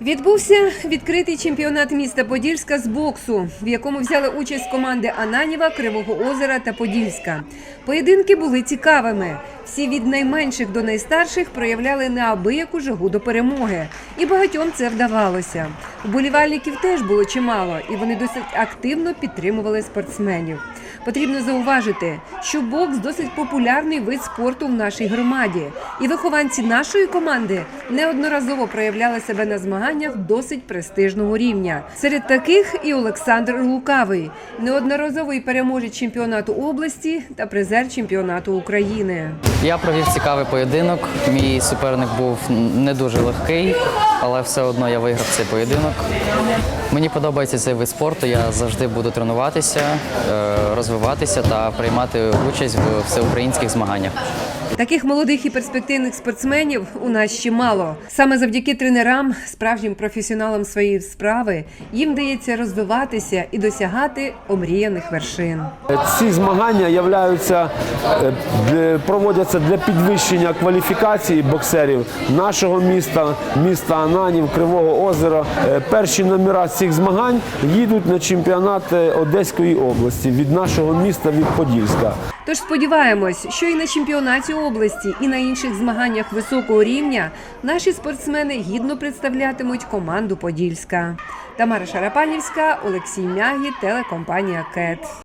Відбувся відкритий чемпіонат міста Подільська з боксу, в якому взяли участь команди Ананіва, Кривого Озера та Подільська. Поєдинки були цікавими. Всі від найменших до найстарших проявляли неабияку жагу до перемоги, і багатьом це вдавалося. Вболівальників теж було чимало, і вони досить активно підтримували спортсменів. Потрібно зауважити, що бокс досить популярний вид спорту в нашій громаді, і вихованці нашої команди неодноразово проявляли себе на змаганнях досить престижного рівня. Серед таких і Олександр Лукавий, неодноразовий переможець чемпіонату області та призер чемпіонату України. Я провів цікавий поєдинок. Мій суперник був не дуже легкий, але все одно я виграв цей поєдинок. Мені подобається цей вид спорту. Я завжди буду тренуватися, е, розвиватися та приймати участь в всеукраїнських змаганнях. Таких молодих і перспективних спортсменів у нас ще мало. Саме завдяки тренерам, справжнім професіоналам своєї справи, їм вдається розвиватися і досягати омріяних вершин. Ці змагання являються, е, проводяться для підвищення кваліфікації боксерів нашого міста, міста Ананів, Кривого Озера. Е, Перші номера цих змагань їдуть на чемпіонат е, Одеської області від нашого міста від Подільська. Тож сподіваємось, що і на чемпіонаті області, і на інших змаганнях високого рівня наші спортсмени гідно представлятимуть команду Подільська. Тамара Шарапанівська, Олексій Мягі, телекомпанія КЕТ.